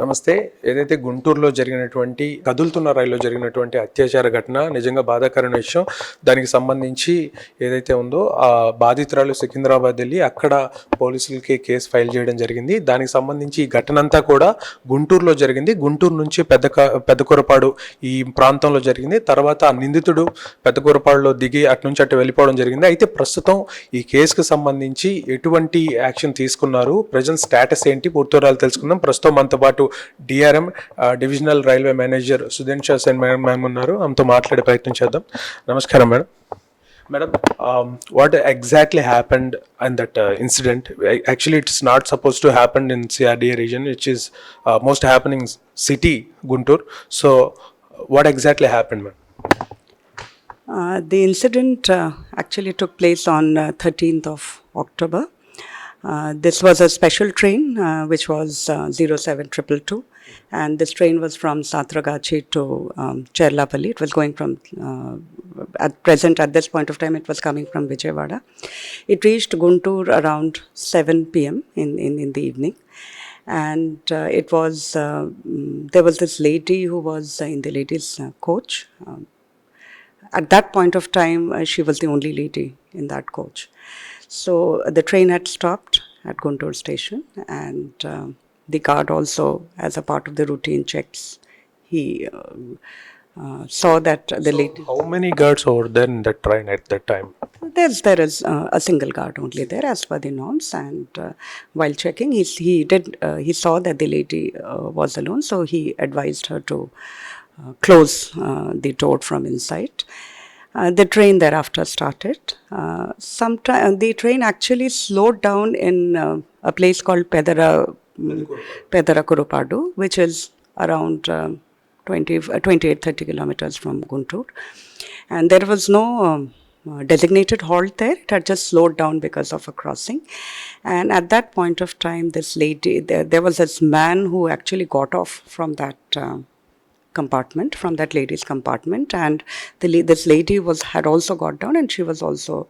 నమస్తే. ఏదైతే గుంటూరులో జరిగినటువంటి కదులుతున్న రైల్లో జరిగినటువంటి అత్యాచార ఘటన నిజంగా బాధాకరమైన విషయం. దానికి సంబంధించి ఏదైతే ఉందో ఆ బాధితురాలు సికింద్రాబాద్ వెళ్ళి అక్కడ పోలీసులకి కేసు ఫైల్ చేయడం జరిగింది. దానికి సంబంధించి ఈ ఘటన అంతా కూడా గుంటూరులో జరిగింది. గుంటూరు నుంచి పెద్ద పెద్ద కురపాడు ఈ ప్రాంతంలో జరిగింది. తర్వాత ఆ నిందితుడు పెద్దకూరపాడులో దిగి అటు నుంచి అటు వెళ్ళిపోవడం జరిగింది. అయితే ప్రస్తుతం ఈ కేసుకు సంబంధించి ఎటువంటి యాక్షన్ తీసుకున్నారు? ప్రజెంట్ స్టేటస్ ఏంటి? పూర్తి వివరాలు తెలుసుకుందాం. ప్రస్తుతం మనతో పాటు DRM divisional railway manager Sudhin Sha Sen madam ma'am ఉన్నారు. ఆమెతో మాట్లాడే ప్రయత్నం చేద్దాం. నమస్కారం madam. Madam what exactly happened and that incident actually it's not suppose to happen in CRDA region which is most happening city Guntur so what exactly happened madam Uh, the incident uh, actually took place on uh, 13th of October. Uh, this was a special train uh, which was uh, 07222 and this train was from Satragachi to um, Cherlapalli. It was going from, uh, at present, at this point of time, it was coming from Vijayawada. It reached Guntur around 7 p.m. in, in, in the evening and uh, it was uh, mm, there was this lady who was uh, in the ladies uh, coach um, at that point of time uh, she was the only lady in that coach so uh, the train had stopped at guntur station and um the guard also as a part of the routine checks he um, uh, saw that the lady How many guards were there in that train at that time? there's there is uh, a single guard only there as per the norms, and uh, while checking, he he did uh, he saw that the lady uh, was alone, so he advised her to uh, close uh, the door from inside. Uh, the train thereafter started. Uh, sometime the train actually slowed down in uh, a place called Pedara Pedara Kurupadu, which is around um, 20, uh, 28 30 kilometers from Guntur. And there was no um, uh, designated halt there. It had just slowed down because of a crossing. And at that point of time, this lady, there, there was this man who actually got off from that. Uh, compartment from that lady's compartment and the this lady was had also got down and she was also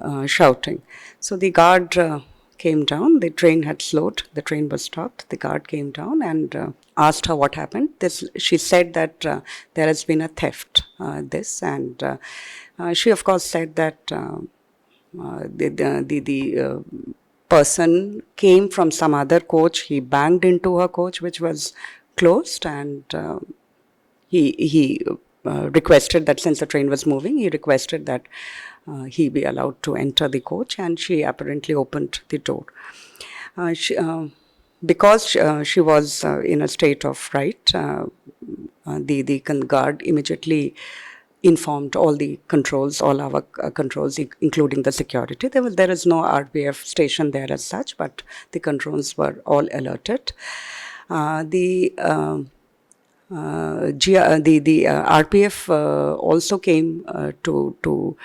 uh, shouting. So the guard uh, came down. The train had slowed. The train was stopped. The guard came down and uh, asked her what happened. This she said that uh, there has been a theft uh, this and uh, she of course said that the the the, the person came from some other coach. He banged into her coach which was closed and uh, he he uh, requested that since the train was moving he requested that uh, he be allowed to enter the coach and she apparently opened the door uh, she, uh, because uh, she was uh, in a state of fright uh, uh, the the guard immediately informed all the controls, all our uh, controls, including the security. There was there is no RPF station there as such, but the controls were all alerted. Uh, the uh, uh, the the uh, RPF also came to to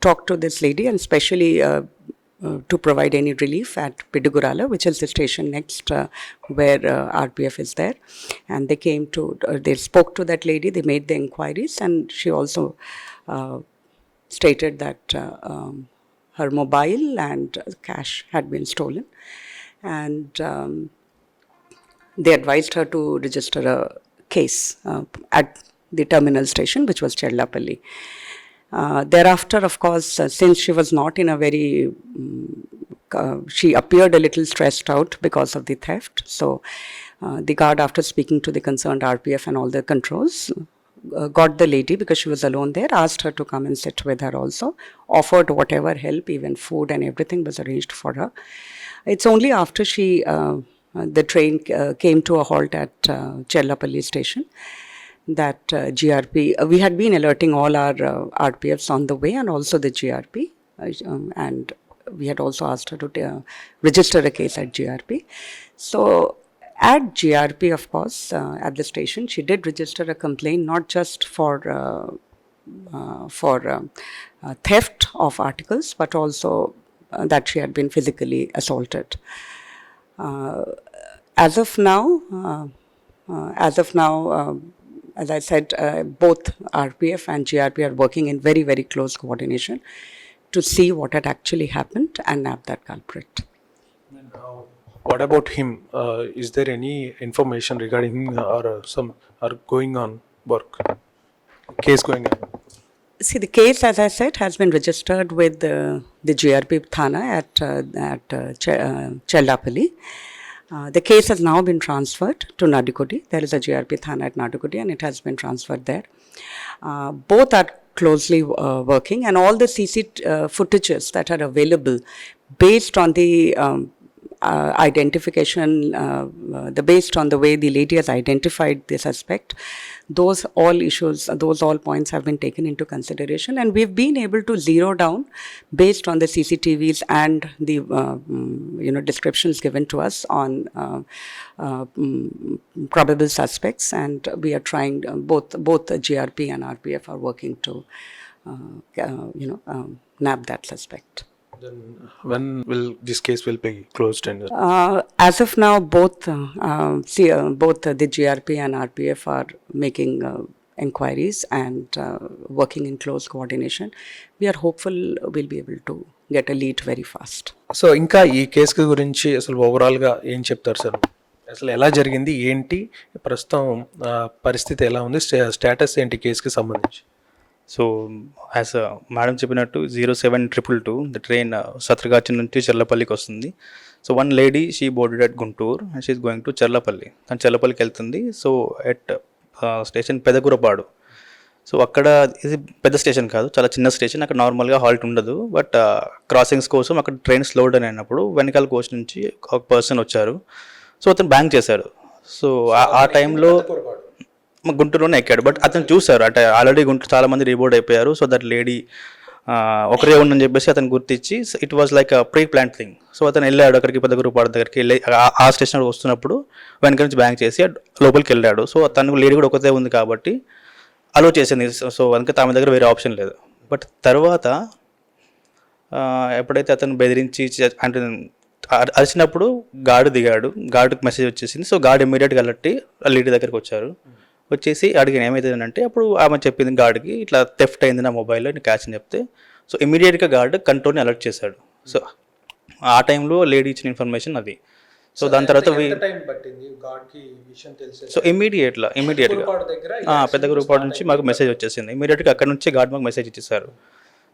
talk to this lady and especially. Uh, to provide any relief at Pidugurala, which is the station next uh, where uh, RPF is there. And they came to, uh, they spoke to that lady, they made the inquiries, and she also uh, stated that uh, um, her mobile and cash had been stolen. And um, they advised her to register a case uh, at the terminal station, which was Chellapalli. Uh, thereafter, of course, uh, since she was not in a very, mm, uh, she appeared a little stressed out because of the theft. So, uh, the guard, after speaking to the concerned RPF and all the controls, uh, got the lady because she was alone there, asked her to come and sit with her also, offered whatever help, even food and everything was arranged for her. It's only after she, uh, the train uh, came to a halt at uh, Chellapalli station that uh, GRP, uh, we had been alerting all our uh, RPFs on the way and also the GRP. Uh, um, and we had also asked her to uh, register a case at GRP. So, at GRP, of course, uh, at the station, she did register a complaint not just for uh, uh, for um, uh, theft of articles, but also uh, that she had been physically assaulted. Uh, as of now, uh, Uh, as of now, um as I said, uh, both RPF and GRP are working in very, very close coordination to see what had actually happened and nab that culprit. What about him? Uh, is there any information regarding him or uh, some are going on work? Case going on. See, the case, as I said, has been registered with uh, the GRP Thana at, uh, at uh, Ch- uh, Cheldapalli. Uh, the case has now been transferred to Nadikudi. There is a GRP Thana at Nadikudi and it has been transferred there. Uh, both are closely uh, working and all the CC uh, footages that are available based on the um, uh, identification, uh, the based on the way the lady has identified the suspect, those all issues, those all points have been taken into consideration, and we've been able to zero down based on the CCTVs and the uh, mm, you know descriptions given to us on uh, uh, mm, probable suspects, and we are trying uh, both both GRP and RPF are working to uh, uh, you know um, nab that suspect. Then when will this case will be closed and Uh, as of now, both uh, uh, see, uh, both uh, the GRP and RPF are making uh, inquiries and uh, working in close coordination. We are hopeful we'll be able to get a lead very fast. So ఇంకా ఈ case గురించి అసలు ఓవరాల్గా ఏం చెప్తారు sir అసలు ఎలా జరిగింది ఏంటి ప్రస్తుతం ఆ, పరిస్థితి ఎలా ఉంది స్టే- స్టేటస్ ఏంటి కేసుకి సంబంధించి సో యాజ్ మేడం చెప్పినట్టు zero seven triple two the train Santragachi నుంచి చెర్లపల్లికి వస్తుంది. So one lady she boarded at Guntur and she going to Cherlapalli తను చెర్లపల్లికి వెళ్తుంది. So at station Pedagurapadu so అక్కడ ఇది పెద్ద స్టేషన్ కాదు చాలా చిన్న స్టేషన్ అక్కడ నార్మల్గా హాల్ట్ ఉండదు. బట్ క్రాసింగ్స్ uh, కోసం అక్కడ ట్రైన్ స్లో డౌన్ అయినప్పుడు వెనకాల కోచ్ నుంచి ఒక పర్సన్ వచ్చారు. సో అతను బ్యాంక్ చేశారు సో ఆ- టైంలో గుంటూరులోనే ఎక్కాడు. బట్ అతను చూశారు. అంటే ఆల్రెడీ గుంటూరు చాలా మంది రిబోర్డ్ అయిపోయారు సో దట్ లేడీ ఒకరే ఉందని చెప్పేసి అతను గుర్తించి it was like pre plant thing so అతను వెళ్ళాడు అక్కడికి పెద్ద గురుపాడు దగ్గరికి వెళ్ళి ఆ- ఆ స్టేషన్ వస్తున్నప్పుడు వెనక నుంచి బ్యాంక్ చేసి లోపలికి వెళ్ళాడు. సో తనకు లేడీ కూడా ఒకతే ఉంది కాబట్టి అలో చేసింది. సో వెనక తమ దగ్గర వేరే ఆప్షన్ లేదు. బట్ తర్వాత ఎప్పుడైతే అతను బెదిరించి అంటే అరిచినప్పుడు గాడు దిగాడు. గాడుకు మెసేజ్ వచ్చేసింది. సో గాడు ఇమీడియట్గా అలట్టి లేడీ దగ్గరికి వచ్చారు. వచ్చేసి అడిగిన ఏమైతుందంటే అప్పుడు ఆమె చెప్పింది గార్డుకి ఇట్లా థెఫ్ట్ అయింది నా మొబైల్లో నేను క్యాచ్ అని చెప్తే. సో ఇమీడియట్గా గార్డు కంట్రోల్ని అలర్ట్ చేశాడు. సో ఆ టైంలో లేడీ ఇచ్చిన ఇన్ఫర్మేషన్ అది. సో దాని తర్వాత సో ఇమీడియట్లా ఇమీడియట్గా పెద్ద గ్రూప్ నుంచి మాకు మెసేజ్ వచ్చేసింది. ఇమీడియట్గా అక్కడ నుంచి గార్డ్ మాకు మెసేజ్ ఇచ్చేసారు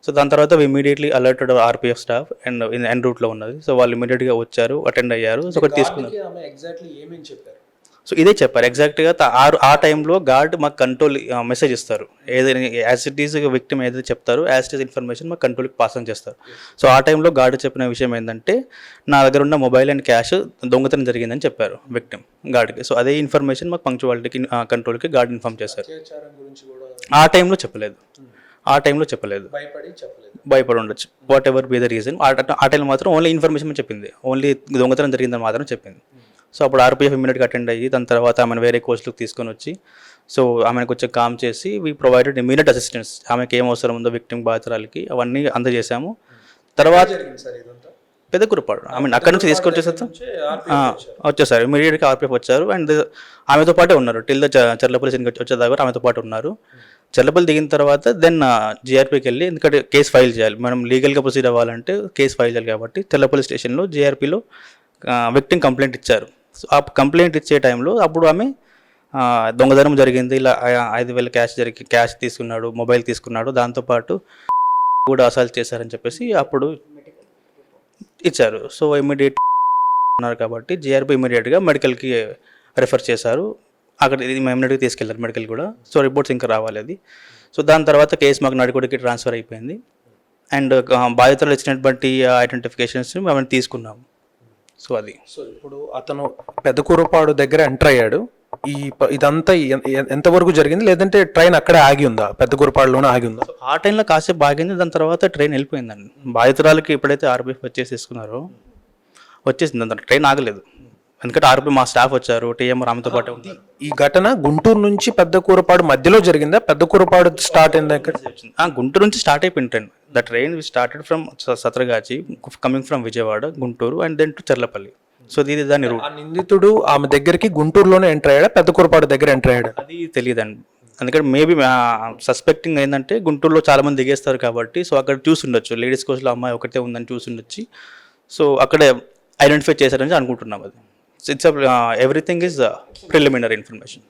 సో దాని తర్వాత immediately alerted RPF staff and en రూట్లో ఉన్నది. సో వాళ్ళు ఇమీడియట్గా వచ్చారు అటెండ్ అయ్యారు. సో ఒకటి తీసుకున్నారు. సో ఇదే చెప్పారు. ఎగ్జాక్ట్గా త- ఆ టైంలో గార్డ్ మాకు కంట్రోల్ మెసేజ్ ఇస్తారు. ఏదైనా యాజ్ ఇట్ ఈస్ విక్టిమ్ ఏదైతే చెప్తారో యాజ్ ఇట్ ఇన్ఫర్మేషన్ మాకు కంట్రోల్కి పాస్ ఆన్ చేస్తారు. సో ఆ టైంలో గార్డ్ చెప్పిన విషయం ఏంటంటే నా దగ్గర ఉన్న మొబైల్ అండ్ క్యాష్ దొంగతనం జరిగిందని చెప్పారు విక్టిమ్ గార్డ్కి సో అదే ఇన్ఫర్మేషన్ మాకు పంక్చువాలిటీకి కంట్రోల్కి గార్డ్ ఇన్ఫార్మ్ చేశారు. ఆ టైంలో చెప్పలేదు. ఆ టైంలో చెప్పలేదు. భయపడి చెప్పలేదు. భయపడి ఉండొచ్చు. Whatever be the reason ఆ టైంలో మాత్రం ఓన్లీ ఇన్ఫర్మేషన్ చెప్పింది. ఓన్లీ దొంగతనం జరిగిందని మాత్రం చెప్పింది. సో అప్పుడు ఆర్పిఎఫ్ ఇమీడియట్గా అటెండ్ అయ్యి దాని తర్వాత ఆమెను వేరే కోచ్లకు తీసుకొని వచ్చి సో ఆమెకు వచ్చే కామ్ చేసి వీ ప్రొవైడెడ్ ఇమీడియట్ అసిస్టెన్స్ ఆమెకి ఏం అవసరం ఉందో విక్టిమ్ బాధితురాలకి అవన్నీ అందజేశాము. తర్వాత పెద్ద కురపాడు ఐ మీన్ అక్కడ నుంచి తీసుకొచ్చేసి వచ్చేసారు. ఇమీడియట్గా ఆర్పిఎఫ్ వచ్చారు. అండ్ ఆమెతో పాటే ఉన్నారు. టిల్ ద చర్లపల్లి సిన్కి వచ్చేదాకా ఆమెతో పాటు ఉన్నారు. చర్లపల్లి దిగిన తర్వాత దెన్ జీఆర్పీకి వెళ్ళి ఎందుకంటే కేసు ఫైల్ చేయాలి. మనం లీగల్గా ప్రొసీడ్ అవ్వాలంటే కేసు ఫైల్ చేయాలి కాబట్టి చర్లపల్లి స్టేషన్లో జీఆర్పీలో విక్టిమ్ కంప్లైంట్ ఇచ్చారు. ఆ కంప్లైంట్ ఇచ్చే టైంలో అప్పుడు ఆమె దొంగతనం జరిగింది. ఇలా ఐదు వేల క్యాష్ జరిగి క్యాష్ తీసుకున్నాడు మొబైల్ తీసుకున్నాడు. దాంతోపాటు కూడా అసాల్ట్ చేశారని చెప్పేసి అప్పుడు ఇచ్చారు. సో ఇమీడియట్ ఉన్నారు కాబట్టి జిఆర్పి ఇమీడియట్గా మెడికల్కి రెఫర్ చేశారు. అక్కడ ఇది ఇమీడియట్గా తీసుకెళ్ళారు మెడికల్ కూడా. సో రిపోర్ట్స్ ఇంకా రావాలి అది. సో దాని తర్వాత కేసు మాకు నడికొడికి ట్రాన్స్ఫర్ అయిపోయింది. అండ్ బాధితులు ఇచ్చినటువంటి ఐడెంటిఫికేషన్స్ మేము తీసుకున్నాము. సో అది. సో ఇప్పుడు అతను పెద్దకూరపాడు దగ్గర ఎంటర్ అయ్యాడు. ఈ ఇదంతా ఎంతవరకు జరిగింది? లేదంటే ట్రైన్ అక్కడే ఆగి ఉందా? పెద్దకూరపాడులోనే ఆగి ఉందా? ఆ టైంలో కాసేపు బాగింది దాని తర్వాత ట్రైన్ వెళ్ళిపోయిందండి. బాధితురాలకి ఎప్పుడైతే ఆర్బీఎఫ్ వచ్చేసి తీసుకున్నారో వచ్చేసింది దాని ట్రైన్ ఆగలేదు. ఎందుకంటే ఆర్బీ మా స్టాఫ్ వచ్చారు టీఎం ఆమెతో పాటు ఉంది ఈ ఘటన గుంటూరు నుంచి పెద్దకూరపాడు మధ్యలో జరిగిందా? పెద్దకూరపాడు స్టార్ట్ అయింది ఎక్కడ ఆ, గుంటూరు నుంచి స్టార్ట్ అయిపోయింది train the train started from Santragachi coming from Vijayawada Guntur and then to Cherlapalli so ఇది దాని రూట్ నిందితుడు ఆమె దగ్గరికి గుంటూరులోనే ఎంటర్ అయ్యాడా? పెద్ద కురపాడు దగ్గర ఎంటర్ అయ్యాడా? అది తెలియదండి అందుకని మేబీ సస్పెక్టింగ్ ఏంటంటే గుంటూరులో చాలా మంది దిగేస్తారు కాబట్టి సో అక్కడ చూసి ఉండొచ్చు. లేడీస్ కోచ్లో అమ్మాయి ఒకటే ఉందని చూసి ఉండొచ్చు. సో అక్కడే ఐడెంటిఫై చేశారని అనుకుంటున్నాం అది. So it's a, uh, everything is uh, preliminary information.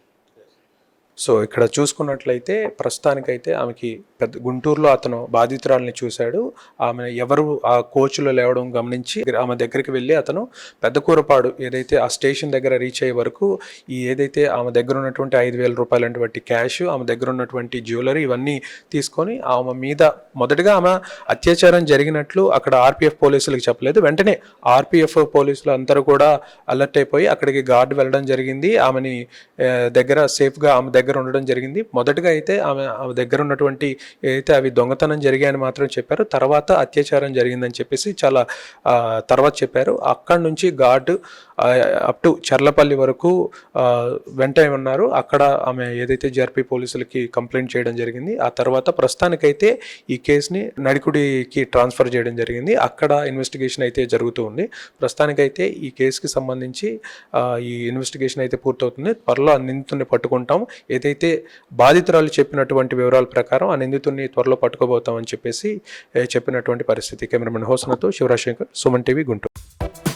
So ఇక్కడ చూసుకున్నట్లయితే ప్రస్తుతానికైతే ఆమెకి పెద్ద గుంటూరులో అతను బాధితురాల్ని చూశాడు. ఆమె ఎవరు ఆ కోచ్లో లేవడం గమనించి ఆమె దగ్గరికి వెళ్ళి అతను పెద్ద కూరపాడు ఏదైతే ఆ స్టేషన్ దగ్గర రీచ్ అయ్యే వరకు ఈ ఏదైతే ఆమె దగ్గర ఉన్నటువంటి ఐదు వేల రూపాయలటువంటి క్యాష్ ఆమె దగ్గర ఉన్నటువంటి జ్యువెలరీ ఇవన్నీ తీసుకొని ఆమె మీద మొదటగా ఆమె అత్యాచారం జరిగినట్లు అక్కడ ఆర్పిఎఫ్ పోలీసులకు చెప్పలేదు. వెంటనే ఆర్పిఎఫ్ పోలీసులు అందరూ కూడా అలర్ట్ అయిపోయి అక్కడికి గార్డు వెళ్ళడం జరిగింది. ఆమెని దగ్గర సేఫ్గా ఆమె దగ్గర దగ్గర ఉండడం జరిగింది. మొదటగా అయితే ఆమె ఆమె దగ్గర ఉన్నటువంటి ఏదైతే అవి దొంగతనం జరిగాయని మాత్రం చెప్పారు. తర్వాత అత్యాచారం జరిగిందని చెప్పేసి చాలా తర్వాత చెప్పారు. అక్కడి నుంచి గార్డు అప్ టు చర్లపల్లి వరకు వెంటనే వెంట ఉన్నారు. అక్కడ ఆమె ఏదైతే జర్పీ పోలీసులకి కంప్లైంట్ చేయడం జరిగింది ఆ తర్వాత ప్రస్తుతానికైతే ఈ కేసుని నడికుడికి ట్రాన్స్ఫర్ చేయడం జరిగింది. అక్కడ ఇన్వెస్టిగేషన్ అయితే జరుగుతూ ఉంది. ప్రస్తుతానికైతే ఈ కేసుకి సంబంధించి ఈ ఇన్వెస్టిగేషన్ అయితే పూర్తవుతుంది. త్వరలో ఆ నిందితుడిని పట్టుకుంటాం ఏదైతే బాధితురాలు చెప్పినటువంటి వివరాల ప్రకారం ఆ నిందితుడిని త్వరలో పట్టుకోబోతామని చెప్పేసి చెప్పినటువంటి పరిస్థితి. కెమెరామెన్ హోసనతో శివరాజశంకర్ సుమన్ టీవీ గుంటూరు.